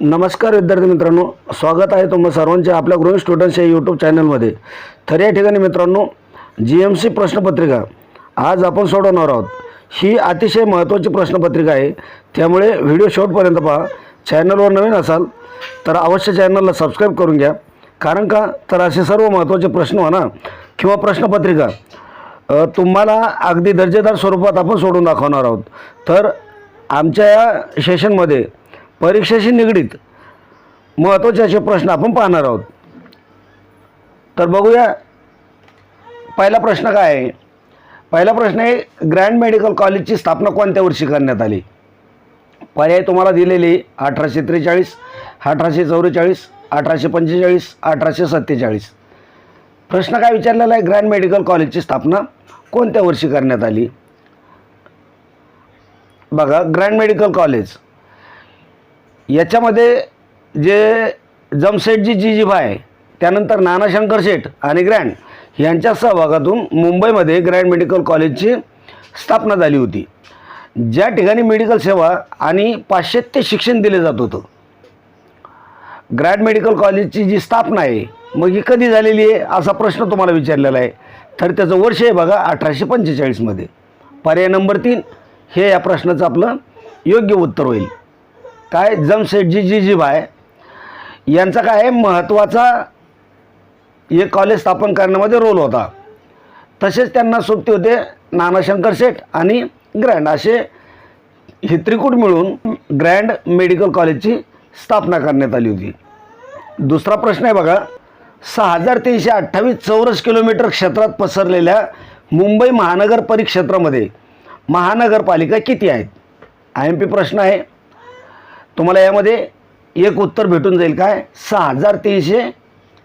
नमस्कार विद्यार्थी मित्रांनो स्वागत आहे तुम्हा सर्वांचे आपल्या गृह स्टुडंट्स या यूट्यूब चॅनलमध्ये तर या ठिकाणी मित्रांनो जी एम सी प्रश्नपत्रिका आज आपण सोडवणार आहोत. ही अतिशय महत्त्वाची प्रश्नपत्रिका आहे. त्यामुळे व्हिडिओ शेवटपर्यंत पहा. चॅनलवर नवीन असाल तर अवश्य चॅनलला सबस्क्राईब करून घ्या. कारण का? तर असे सर्व महत्त्वाचे प्रश्न म्हणा किंवा प्रश्नपत्रिका तुम्हाला अगदी दर्जेदार स्वरूपात आपण सोडून दाखवणार आहोत. तर आमच्या या सेशनमध्ये परीक्षेशी निगडीत महत्त्वाचे असे प्रश्न आपण पाहणार आहोत. तर बघूया पहिला प्रश्न काय आहे? पहिला प्रश्न आहे ग्रँड मेडिकल कॉलेजची स्थापना कोणत्या वर्षी करण्यात आली? पर्याय तुम्हाला दिलेली अठराशे त्रेचाळीस अठराशे चौवेचाळीस अठराशे पंचेचाळीस अठराशे सत्तेचाळीस. प्रश्न काय विचारलेला आहे? ग्रँड मेडिकल कॉलेजची स्थापना कोणत्या वर्षी करण्यात आली? बघा ग्रँड मेडिकल कॉलेज याच्यामध्ये जे जमशेटजी जीजीभाय आहे त्यानंतर नानाशंकर शेठ आणि ग्रँड यांच्या सहभागातून मुंबईमध्ये ग्रँड मेडिकल कॉलेजची स्थापना झाली होती. ज्या ठिकाणी मेडिकल सेवा आणि पाश्चात्य शिक्षण दिले जात होतं ग्रँड मेडिकल कॉलेजची जी स्थापना आहे मग ही कधी झालेली आहे असा प्रश्न तुम्हाला विचारलेला आहे तर त्याचं वर्ष आहे बघा अठराशे पंचेचाळीसमध्ये. पर्याय नंबर तीन हे या प्रश्नाचं आपलं योग्य उत्तर होईल. काय जमशेटजी जीजीभाय यांचा काय आहे महत्त्वाचा हे कॉलेज स्थापन करण्यामध्ये रोल होता. तसेच त्यांना सोबती होते नानाशंकर शेठ आणि ग्रँड असे हे त्रिकूट मिळून ग्रँड मेडिकल कॉलेजची स्थापना करण्यात आली होती. दुसरा प्रश्न आहे बघा सहा हजार तीनशे अठ्ठावीस चौरस किलोमीटर क्षेत्रात पसरलेल्या मुंबई महानगर परिक्षेत्रामध्ये महानगरपालिका किती आहेत? आय एम पी प्रश्न आहे. तुम्हाला यामध्ये एक उत्तर भेटून जाईल काय? सहा हजार तीनशे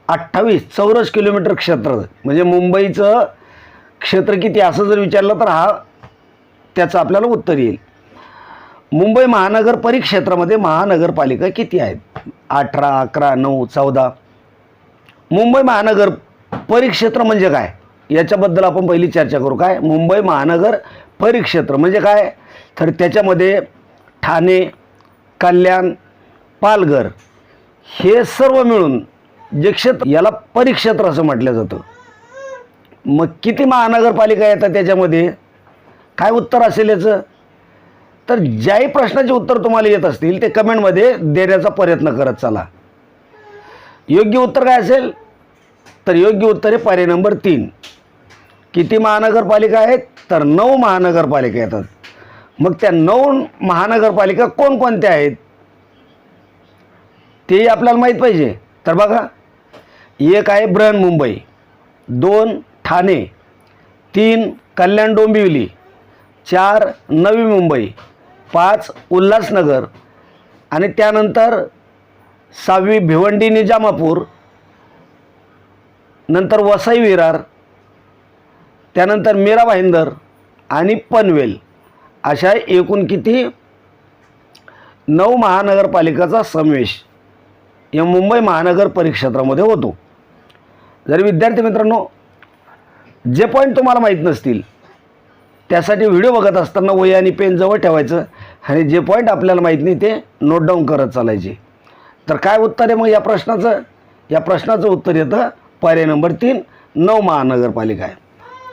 अठ्ठावीस चौरस किलोमीटर क्षेत्र. म्हणजे मुंबईचं क्षेत्र किती असं जर विचारलं तर हा त्याचं आपल्याला उत्तर येईल. मुंबई महानगर परिक्षेत्रामध्ये महानगरपालिका किती आहेत? अठरा अकरा नऊ चौदा. मुंबई महानगर परिक्षेत्र म्हणजे काय? याच्याबद्दल आपण पहिली चर्चा करू. काय? मुंबई महानगर परिक्षेत्र म्हणजे काय? तर त्याच्यामध्ये ठाणे कल्याण पालघर हे सर्व मिळून जे क्षेत्र याला परिक्षेत्र असं म्हटलं जातं. मग किती महानगरपालिका येतात त्याच्यामध्ये? काय उत्तर असेल याचं? तर ज्याही प्रश्नाचे उत्तर तुम्हाला येत असतील ते कमेंटमध्ये देण्याचा प्रयत्न करत चला. योग्य उत्तर काय असेल? तर योग्य उत्तर आहे पर्याय नंबर तीन. किती महानगरपालिका आहेत? तर नऊ महानगरपालिका येतात. मग त्या नऊ महानगरपालिका कोणकोणत्या आहेत? तेही आपल्याला माहीत पाहिजे. तर बघा एक आहे बृहन्मुंबई दोन ठाणे तीन कल्याण डोंबिवली चार नवी मुंबई पाच उल्हासनगर आणि त्यानंतर सहावी भिवंडी निजामापूर नंतर वसई विरार त्यानंतर मीरा भाईंदर आणि पनवेल. अशा एकूण किती? नऊ महानगरपालिकाचा समावेश. या मुंबई महानगर परिक्षेत्रामध्ये होतो. जरी विद्यार्थी मित्रांनो जे पॉईंट तुम्हाला माहीत नसतील त्यासाठी व्हिडिओ बघत असताना वही आणि पेन जवळ ठेवायचं आणि जे पॉईंट आपल्याला माहीत नाही ते नोट डाऊन करत चालायचे. तर काय उत्तर आहे मग या प्रश्नाचं? या प्रश्नाचं उत्तर येतं पर्याय नंबर तीन नऊ महानगरपालिका आहे.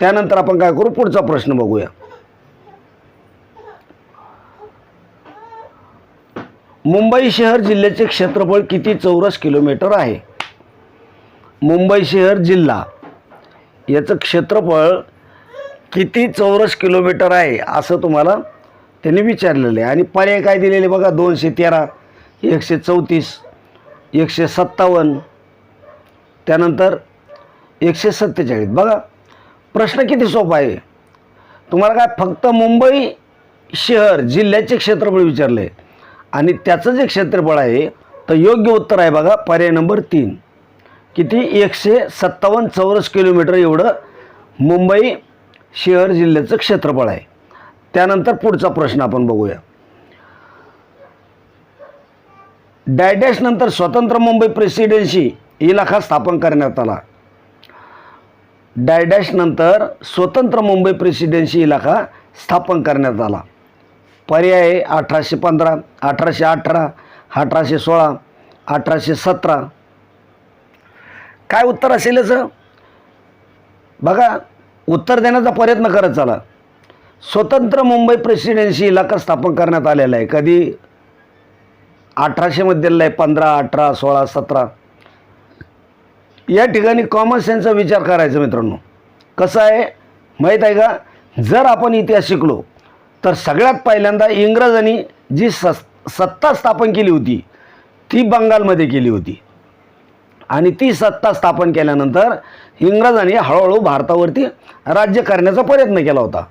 त्यानंतर आपण काय करू? पुढचा प्रश्न बघूया. मुंबई शहर जिल्ह्याचे क्षेत्रफळ किती चौरस किलोमीटर आहे? मुंबई शहर जिल्हा. याचं क्षेत्रफळ किती चौरस किलोमीटर आहे असं तुम्हाला त्यांनी विचारलेलं आहे. आणि पर्याय काय दिलेले बघा? दोनशे तेरा एकशे चौतीस एकशे सत्तावन्न त्यानंतर एकशे सत्तेचाळीस. बघा प्रश्न किती सोपा आहे? तुम्हाला काय फक्त मुंबई शहर जिल्ह्याचे क्षेत्रफळ विचारलं आहे आणि त्याचं जे क्षेत्रफळ आहे तर योग्य उत्तर आहे बघा पर्याय नंबर तीन. किती? एकशे सत्तावन्न चौरस किलोमीटर एवढं मुंबई शहर जिल्ह्याचं क्षेत्रफळ आहे. त्यानंतर पुढचा प्रश्न आपण बघूया. डायडॅश नंतर स्वतंत्र मुंबई प्रेसिडेन्सी इलाखा स्थापन करण्यात आला. डायडॅश नंतर स्वतंत्र मुंबई प्रेसिडेन्सी इलाखा स्थापन करण्यात आला. पर्याय आहे. अठराशे पंधरा अठराशे अठरा अठराशे सोळा अठराशे सतरा. काय उत्तर असेल याचं? बघा उत्तर देण्याचा प्रयत्न करत चला. स्वतंत्र मुंबई प्रेसिडेन्सी इलाका स्थापन करण्यात आलेला आहे. कधी? अठराशेमध्ये दिलेला आहे पंधरा अठरा सोळा सतरा. या ठिकाणी कॉमन सेन्सचा विचार करायचा मित्रांनो. कसं आहे? माहीत आहे का? जर आपण इतिहास शिकलो तर सगळ्यात पहिल्यांदा इंग्रजांनी जी स सत्ता स्थापन केली होती ती बंगालमध्ये केली होती. आणि ती सत्ता स्थापन केल्यानंतर इंग्रजांनी हळूहळू भारतावरती राज्य करण्याचा प्रयत्न केला होता.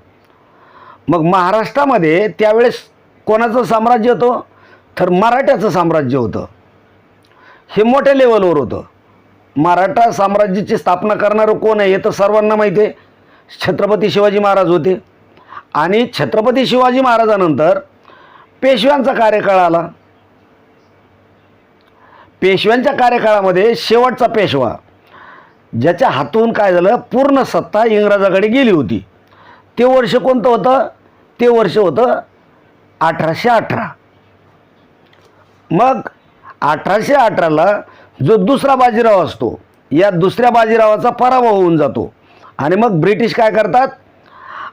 मग महाराष्ट्रामध्ये त्यावेळेस कोणाचं साम्राज्य होतं? तर मराठ्याचं साम्राज्य होतं. हे मोठ्या लेवलवर होतं. मराठा साम्राज्याची स्थापना करणारं कोण आहे हे तर सर्वांना माहिती आहे. छत्रपती शिवाजी महाराज होते. आणि छत्रपती शिवाजी महाराजानंतर पेशव्यांचा कार्यकाळ आला. पेशव्यांच्या कार्यकाळामध्ये शेवटचा पेशवा ज्याच्या हातून काय झालं पूर्ण सत्ता इंग्रजाकडे गेली होती. ते वर्ष कोणतं होतं? ते वर्ष होतं अठराशे अठरा. मग अठराशे अठराला जो दुसरा बाजीराव असतो या दुसऱ्या बाजीरावाचा पराभव होऊन जातो. आणि मग ब्रिटिश काय करतात?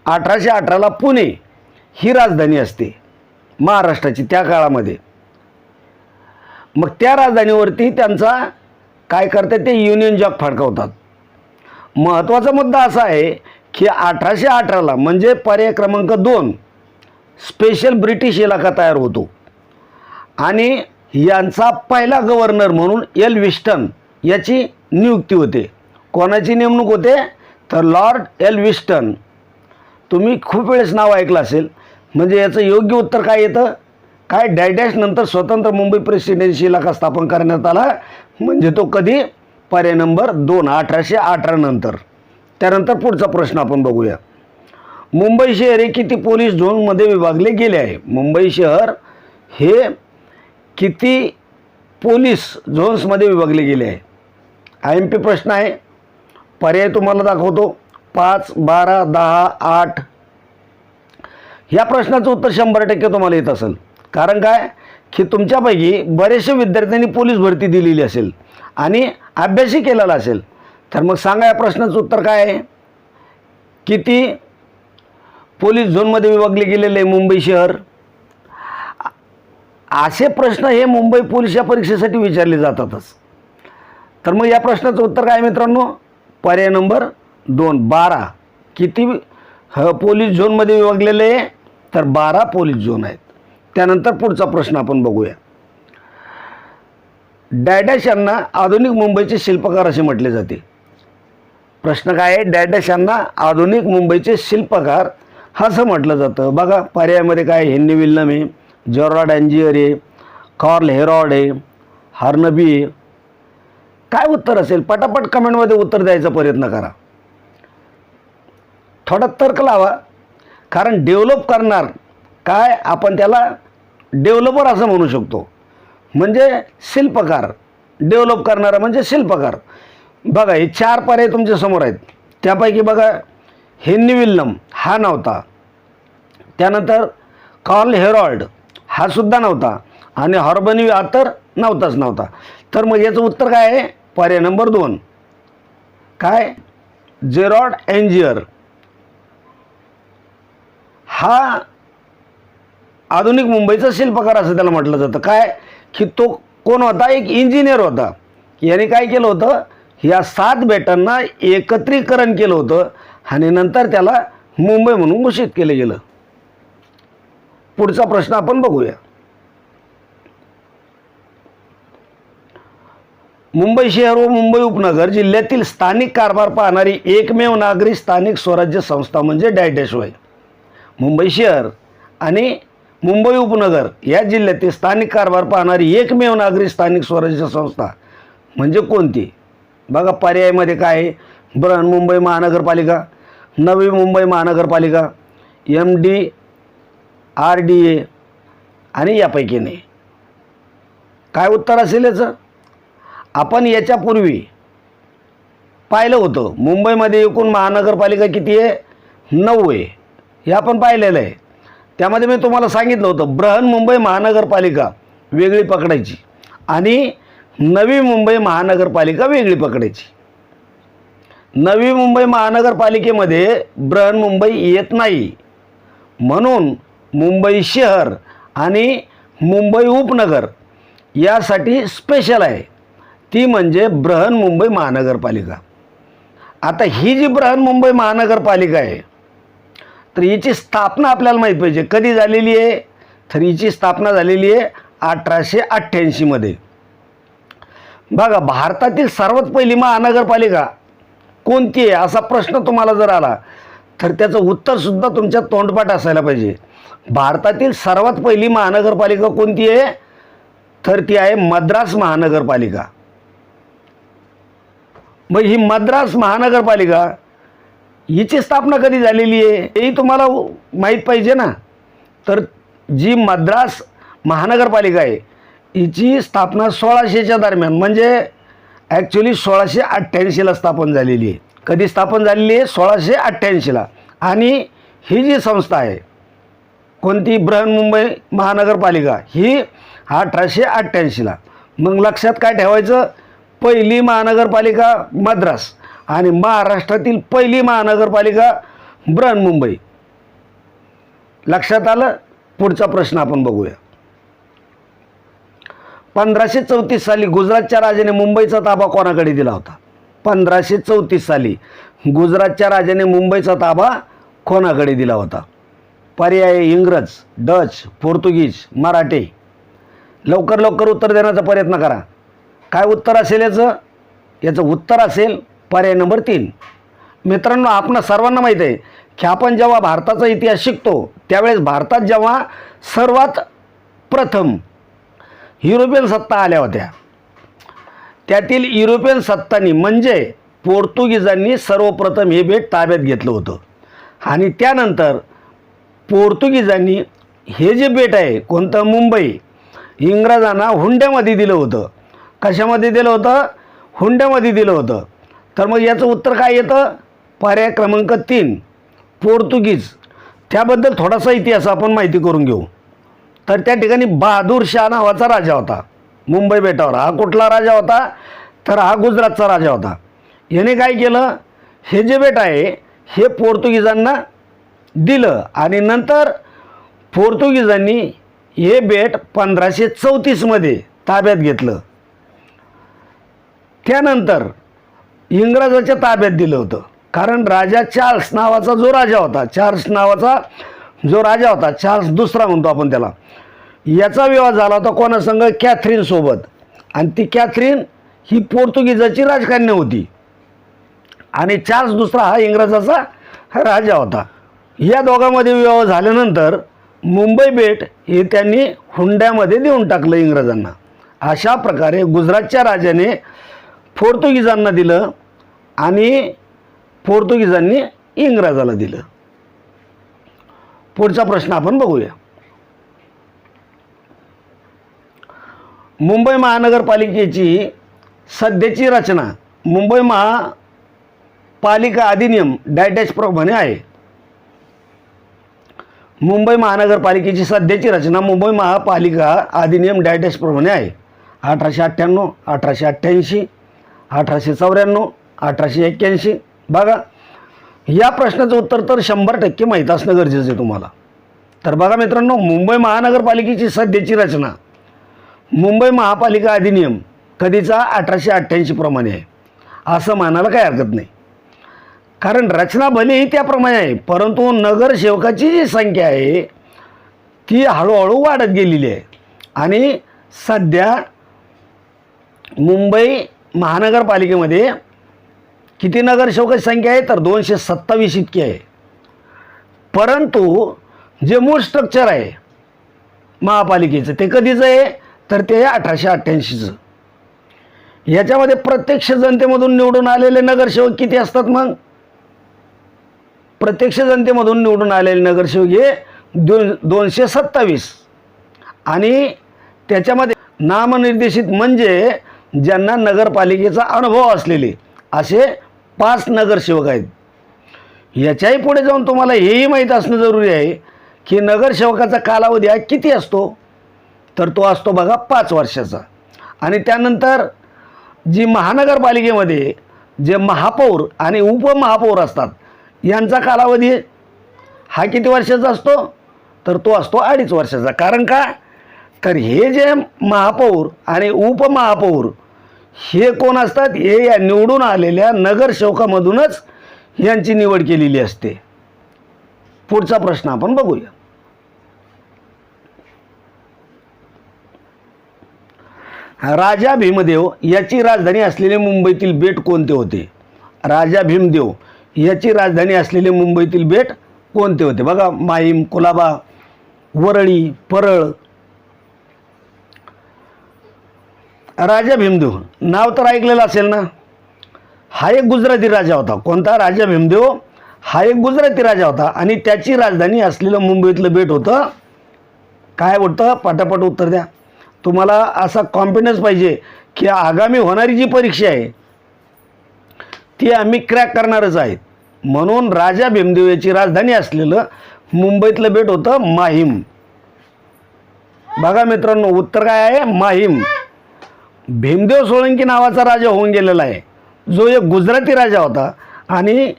अठराशे अठराला पुणे ही राजधानी असते महाराष्ट्राची त्या काळामध्ये. मग त्या राजधानीवरती त्यांचा काय करतात ते युनियन जॉब फडकवतात. महत्त्वाचा मुद्दा असा आहे की अठराशे अठराला म्हणजे पर्याय क्रमांक दोन स्पेशल ब्रिटिश इलाका तयार होतो. आणि यांचा पहिला गव्हर्नर म्हणून एल विस्टन याची नियुक्ती होते. कोणाची नेमणूक होते? तर लॉर्ड एल विस्टन तुम्ही खूप वेळेस नाव ऐकलं असेल. म्हणजे याचं योग्य उत्तर काय येतं? काय डॅडॅश नंतर स्वतंत्र मुंबई प्रेसिडेन्सी इलाका स्थापन करण्यात आला? म्हणजे तो कधी? पर्याय नंबर दोन अठराशे अठरा नंतर. त्यानंतर पुढचा प्रश्न आपण बघूया. मुंबई शहर हे किती पोलीस झोनमध्ये विभागले गेले आहे? मुंबई शहर हे किती पोलीस झोन्समध्ये विभागले गेले आहे? आय एम पी प्रश्न आहे. पर्याय तुम्हाला दाखवतो. पाच बारा दहा आठ. ह्या प्रश्नाचं उत्तर शंभर टक्के तुम्हाला येत असेल. कारण काय? की तुमच्यापैकी बरेचसे विद्यार्थ्यांनी पोलीस भरती दिलेली असेल आणि अभ्यासही केलेला असेल. तर मग सांगा या प्रश्नाचं उत्तर काय आहे? किती? पोलीस झोनमध्ये विभागले गेलेले आहे मुंबई शहर. असे प्रश्न हे मुंबई पोलीस या परीक्षेसाठी विचारले जातातच. तर मग या प्रश्नाचं उत्तर काय मित्रांनो? पर्याय नंबर दोन बारा. किती ह पोलीस झोनमध्ये विभागलेले आहे तर बारा पोलीस झोन आहेत. त्यानंतर पुढचा प्रश्न आपण बघूया. डॅडॅश यांना आधुनिक मुंबईचे शिल्पकार असे म्हटले जाते. प्रश्न काय आहे? डॅडॅश यांना आधुनिक मुंबईचे शिल्पकार असं म्हटलं जातं. बघा पर्यायामध्ये काय हेन्नी विल्लम आहे जॉर्डाड अँजियर आहे कॉर्ल हेरॉड आहे हार्नबी आहे. काय उत्तर असेल? पटापट कमेंटमध्ये उत्तर द्यायचा प्रयत्न करा. थोडा तर्क लावा. कारण डेव्हलप करणार काय आपण त्याला डेव्हलपर असं म्हणू शकतो. म्हणजे शिल्पकार डेव्हलप करणारा म्हणजे शिल्पकार. बघा हे चार पर्याय तुमच्यासमोर आहेत. त्यापैकी बघा हेन्नी विल्यम हा नव्हता. त्यानंतर कॉर्ल हेरॉल्ड हा सुद्धा नव्हता. आणि हॉर्बनी हा तर नव्हताच नव्हता. तर मग याचं उत्तर काय आहे? पर्याय नंबर दोन. काय? Gerald Aungier. हा आधुनिक मुंबईचा शिल्पकार असं त्याला म्हटलं जातं. काय? की तो कोण होता? एक इंजिनियर होता. याने काय केलं होतं? या सात बेटांना एकत्रीकरण केलं होतं आणि नंतर त्याला मुंबई म्हणून घोषित केलं गेलं. पुढचा प्रश्न आपण बघूया. मुंबई शहर व मुंबई उपनगर जिल्ह्यातील स्थानिक कारभार पाहणारी एकमेव नागरी स्थानिक स्वराज्य संस्था म्हणजे डायडॅशवाय मुंबई शहर आणि मुंबई उपनगर या जिल्ह्यातील स्थानिक कारभार पाहणारी एकमेव नागरी स्थानिक स्वराज्य संस्था म्हणजे कोणती? बघा पर्यायामध्ये काय आहे? बृहन मुंबई महानगरपालिका नवी मुंबई महानगरपालिका M D R D A आणि यापैकी नाही. काय उत्तर असेल याचं? आपण याच्यापूर्वी पाहिलं होतं मुंबईमध्ये एकूण महानगरपालिका किती आहे? नऊ आहे. हे आपण पाहिलेलं आहे. त्यामध्ये मी तुम्हाला सांगितलं होतं ब्रहन मुंबई महानगरपालिका वेगळी पकडायची आणि नवी मुंबई महानगरपालिका वेगळी पकडायची. नवी मुंबई महानगरपालिकेमध्ये बृहन्मुंबई येत नाही. म्हणून मुंबई शहर आणि मुंबई उपनगर यासाठी स्पेशल आहे. ती म्हणजे बृहन्मुंबई महानगरपालिका. आता ही जी बृहन्मुंबई महानगरपालिका आहे तर हिची स्थापना आपल्याला माहीत पाहिजे. कधी झालेली आहे? तर हिची स्थापना झालेली आहे अठराशे अठ्ठ्याऐंशीमध्ये बघा भारतातील सर्वात पहिली महानगरपालिका कोणती आहे? असा प्रश्न तुम्हाला जर आला तर त्याचं उत्तरसुद्धा तुमच्या तोंडपाठ असायला पाहिजे. भारतातील सर्वात पहिली महानगरपालिका कोणती आहे? तर ती आहे मद्रास महानगरपालिका. मग ही मद्रास महानगरपालिका हिची स्थापना कधी झालेली आहे हेही तुम्हाला माहीत पाहिजे ना. तर जी मद्रास महानगरपालिका आहे हिची स्थापना सोळाशेच्या दरम्यान म्हणजे ॲक्च्युली सोळाशे अठ्ठ्याऐंशीला स्थापन झालेली आहे. कधी स्थापन झालेली आहे? सोळाशे अठ्ठ्याऐंशीला आणि ही जी संस्था आहे कोणती? बृहन्मुंबई महानगरपालिका. ही अठराशे अठ्ठ्याऐंशीला मग लक्षात काय ठेवायचं? पहिली महानगरपालिका मद्रास. आणि महाराष्ट्रातील पहिली महानगरपालिका बृहन्मुंबई लक्षात आलं? पुढचा प्रश्न आपण बघूया. पंधराशे चौतीस साली गुजरातच्या राजाने मुंबईचा ताबा कोणाकडे दिला होता? पंधराशे चौतीस साली गुजरातच्या राजाने मुंबईचा ताबा कोणाकडे दिला होता? पर्याय इंग्रज डच पोर्तुगीज मराठे. लवकर लवकर उत्तर देण्याचा प्रयत्न करा. काय उत्तर असेल याचं? याचं उत्तर असेल पर्याय नंबर तीन. मित्रांनो आपण सर्वांना माहीत आहे की आपण जेव्हा भारताचा इतिहास शिकतो त्यावेळेस भारतात जेव्हा सर्वात प्रथम युरोपियन सत्ता आल्या होत्या. त्यातील युरोपियन सत्तांनी म्हणजे पोर्तुगीजांनी सर्वप्रथम हे बेट ताब्यात घेतलं होतं. आणि त्यानंतर पोर्तुगीजांनी हे जे बेट आहे कोणतं? मुंबई. इंग्रजांना हुंड्यामध्ये दिलं होतं. कशामध्ये दिलं होतं? हुंड्यामध्ये दिलं होतं. तर मग याचं उत्तर काय येतं? पर्याय क्रमांक तीन पोर्तुगीज. त्याबद्दल थोडासा इतिहास आपण माहिती करून घेऊ. तर त्या ठिकाणी बहादूर शाह नावाचा राजा होता. मुंबई बेटावर. हा कुठला राजा होता? तर हा गुजरातचा राजा होता. याने काय केलं? हे जे बेट आहे हे पोर्तुगीजांना दिलं. आणि नंतर पोर्तुगीजांनी हे बेट पंधराशे चौतीसमध्ये ताब्यात घेतलं. त्यानंतर इंग्रजाच्या ताब्यात दिलं होतं. कारण राजा चार्ल्स नावाचा जो राजा होता चार्ल्स नावाचा जो राजा होता चार्ल्स दुसरा म्हणतो आपण त्याला. याचा विवाह झाला होता कोणासंग कॅथरीनसोबत आणि ती कॅथरीन ही पोर्तुगीजाची राजकन्या होती. आणि चार्ल्स दुसरा हा इंग्रजाचा हा राजा होता. या दोघांमध्ये विवाह झाल्यानंतर मुंबई बेट हे त्यांनी हुंड्यामध्ये देऊन टाकलं इंग्रजांना. अशा प्रकारे गुजरातच्या राजाने पोर्तुगीजांना दिलं आणि पोर्तुगीजांनी इंग्रजाला दिलं. पुढचा प्रश्न आपण बघूया. मुंबई महानगरपालिकेची सध्याची रचना मुंबई महापालिका अधिनियम डॅटॅच प्रमाणे आहे. मुंबई महानगरपालिकेची सध्याची रचना मुंबई महापालिका अधिनियम डॅटॅच प्रमाणे आहे. अठराशे अठ्ठ्याण्णव अठराशे अठ्ठ्याऐंशी अठराशे चौऱ्याण्णव अठराशे एक्क्याऐंशी. बघा या प्रश्नाचं उत्तर तर शंभर टक्के माहीत असणं गरजेचं आहे तुम्हाला. तर बघा मित्रांनो मुंबई महानगरपालिकेची सध्याची रचना. मुंबई महापालिका अधिनियम कधीचा अठराशे अठ्ठ्याऐंशी प्रमाणे आहे. असं मानायला काही हरकत नाही. कारण रचना भलेही त्याप्रमाणे आहे परंतु नगरसेवकाची जी संख्या आहे ती हळूहळू वाढत गेलेली आहे. आणि सध्या मुंबई महानगरपालिकेमध्ये किती नगरसेवकाची संख्या आहे? तर दोनशे सत्तावीस इतकी आहे. परंतु जे मूळ स्ट्रक्चर आहे महापालिकेचं ते कधीचं आहे? तर ते अठराशे अठ्ठ्याऐंशीचं. याच्यामध्ये प्रत्यक्ष जनतेमधून निवडून आलेले नगरसेवक किती असतात मग? प्रत्यक्ष जनतेमधून निवडून आलेले नगरसेवक हे दोन दोनशे सत्तावीस. आणि त्याच्यामध्ये नामनिर्देशित म्हणजे ज्यांना नगरपालिकेचा अनुभव असलेले असे पाच नगरसेवक आहेत. याच्याही पुढे जाऊन तुम्हाला हेही माहीत असणं जरुरी आहे की नगरसेवकाचा कालावधी हा किती असतो? तर तो असतो बघा पाच वर्षाचा. आणि त्यानंतर जी महानगरपालिकेमध्ये जे महापौर आणि उपमहापौर असतात यांचा कालावधी हा किती वर्षाचा असतो? तर तो असतो अडीच वर्षाचा. कारण का? तर हे जे महापौर आणि उपमहापौर हे कोण असतात? हे या निवडून आलेल्या नगरसेवकामधूनच यांची निवड केलेली असते. पुढचा प्रश्न आपण बघूया. राजा भीमदेव याची राजधानी असलेले मुंबईतील बेट कोणते होते? राजा भीमदेव याची राजधानी असलेले मुंबईतील बेट कोणते होते? बघा माहीम कुलाबा वरळी परळ राजा भीमदेव. नाव तर ऐकलेलं असेल ना? हा एक गुजराती राजा होता. कोणता? राजा भीमदेव. हा एक गुजराती राजा होता. आणि त्याची राजधानी असलेलं मुंबईतलं बेट होतं. काय होतं पाटापाट उत्तर द्या. तुम्हाला असा कॉन्फिडन्स पाहिजे की आगामी होणारी जी परीक्षा आहे ती आम्ही क्रॅक करणारच आहेत. म्हणून राजा भीमदेव याची राजधानी असलेलं मुंबईतलं बेट होतं माहीम. बघा मित्रांनो उत्तर काय आहे? माहीम. भीमदेव सोळंकी नावाचा राजा होऊन गेलेला आहे. जो एक गुजराती राजा होता आणि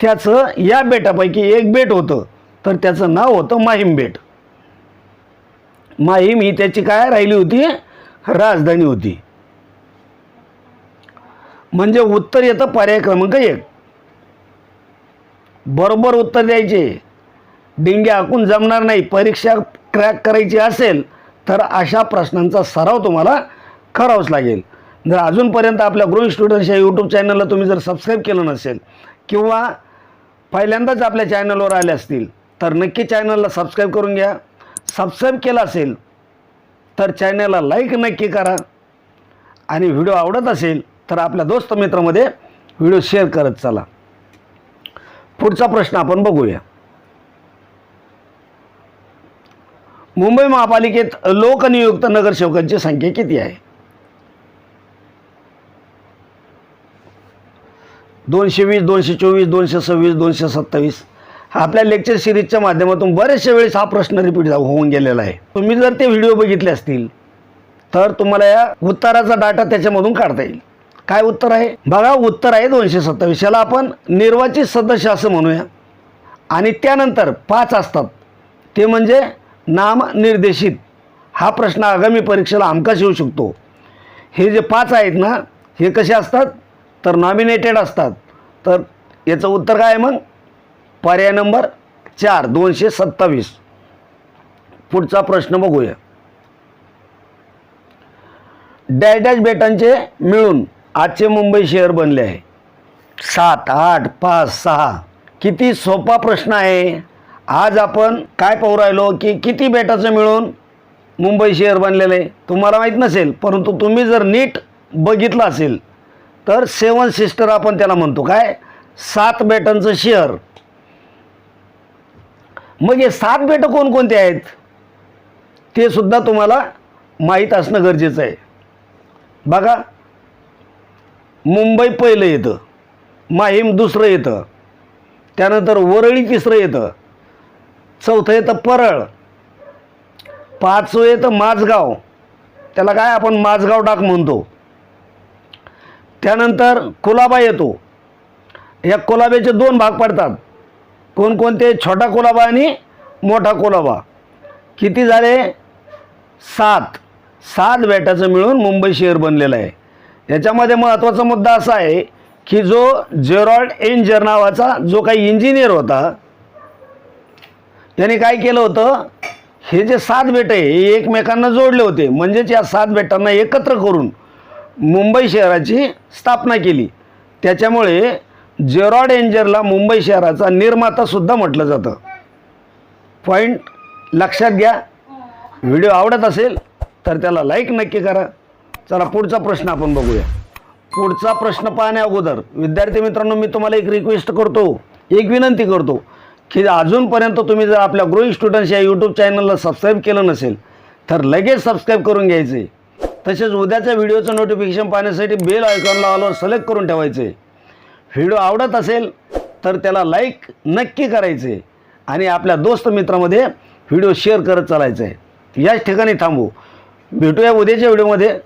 त्याचं या बेटापैकी एक बेट होतं. तर त्याचं नाव होतं माहीम बेट. माहीम ही त्याची काय राहिली होती? राजधानी होती. म्हणजे उत्तर येतं पर्याय क्रमांक एक. बरोबर उत्तर द्यायचे. डिंगे आखून जमणार नाही. परीक्षा क्रॅक करायची असेल तर अशा प्रश्नांचा सराव तुम्हाला करावंच लागेल. जर अजूनपर्यंत आपल्या ग्रोइंग स्टुडंट्स या यूट्यूब चॅनलला तुम्ही जर सबस्क्राईब केलं नसेल किंवा पहिल्यांदाच आपल्या चॅनलवर आले असतील तर नक्की चॅनलला सबस्क्राईब करून घ्या. सबस्क्राईब केला असेल तर चॅनलला लाईक नक्की करा. आणि व्हिडिओ आवडत असेल तर आपल्या दोस्त मित्रामध्ये व्हिडिओ शेअर करत चला. पुढचा प्रश्न आपण बघूया. मुंबई महापालिकेत लोकनियुक्त नगरसेवकांची संख्या किती आहे? दोनशे वीस दोनशे चोवीस दोनशे सव्वीस दोनशे सत्तावीस. आपल्या लेक्चर सिरीजच्या माध्यमातून बरेचशा वेळेस हा प्रश्न रिपीट होऊन गेलेला आहे. तुम्ही जर ते व्हिडिओ बघितले असतील तर तुम्हाला या उत्तराचा डाटा त्याच्यामधून काढता येईल. काय उत्तर आहे? बघा उत्तर आहे दोनशे सत्तावीस. याला आपण निर्वाचित सदस्य असं म्हणूया. आणि त्यानंतर पाच असतात. ते म्हणजे नामनिर्देशित. हा प्रश्न आगामी परीक्षेला हमखास येऊ शकतो. हे जे पाच आहेत ना हे कसे असतात? तर नॉमिनेटेड असतात. तर याचं उत्तर काय आहे मग? पर्याय नंबर चार दोनशे सत्तावीस. पुढचा प्रश्न बघूया. डॅश डॅश बेटांचे मिळून आजचे मुंबई शहर बनले आहे. सात आठ पाच सहा. किती सोपा प्रश्न आहे. आज आपण काय पाहू राहिलो की किती बेटाचं मिळून मुंबई शहर बनलेलं आहे? तुम्हाला माहीत नसेल परंतु तुम्ही जर नीट बघितलं असेल तर सेवन सिस्टर आपण त्याला म्हणतो. काय? सात बेटांचं शहर मग हे सात बेटं कोणकोणते आहेत? ते सुद्धा तुम्हाला माहीत असणं गरजेचं आहे. बघा. मुंबई पहिलं येतं. माहीम दुसरं येतं. त्यानंतर वरळी तिसरं येतं. चौथं येतं परळ. पाचवं येतं माझगाव. त्याला काय आपण माझगाव डाक म्हणतो? त्यानंतर कुलाबा येतो. या कुलाब्याचे दोन भाग पडतात. कोणकोणते? छोटा कुलाबा आणि मोठा कुलाबा. किती झाले? सात. सात बेटाचं मिळून मुंबई शहर बनलेलं आहे. याच्यामध्ये महत्त्वाचा मुद्दा असा आहे की जो जेरॉल्ड एंजर नावाचा जो काही इंजिनियर होता त्याने काय केलं होतं? हे जे सात बेट आहे हे एकमेकांना जोडले होते. म्हणजेच या सात बेटांना एकत्र करून मुंबई शहराची स्थापना केली. त्याच्यामुळे जेरॉड एंजरला मुंबई शहराचा निर्मातासुद्धा म्हटलं जातं. पॉईंट लक्षात घ्या. व्हिडिओ आवडत असेल तर त्याला लाईक नक्की करा. चला पुढचा प्रश्न आपण बघूया. पुढचा प्रश्न पाहण्या अगोदर विद्यार्थी मित्रांनो मी तुम्हाला एक रिक्वेस्ट करतो. एक विनंती करतो की अजूनपर्यंत तुम्ही जर आपल्या ग्रोईंग स्टुडंट्स या यूट्यूब चॅनलला सबस्क्राईब केलं नसेल तर लगेच सबस्क्राईब करून घ्यायचे. तसेच उद्याच्या व्हिडिओचं नोटिफिकेशन पाहण्यासाठी बेल आयकॉनला ऑलवर सिलेक्ट करून ठेवायचे. व्हिडिओ आवडत असेल तर त्याला लाईक नक्की करायचे आणि आपल्या दोस्त मित्रामध्ये व्हिडिओ शेअर करत चालायचं. आहे याच ठिकाणी थांबू. भेटूया उद्याच्या व्हिडिओमध्ये.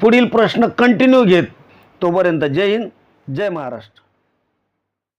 पुढील प्रश्न कंटिन्यू घेत. तोपर्यंत जय हिंद जय महाराष्ट्र.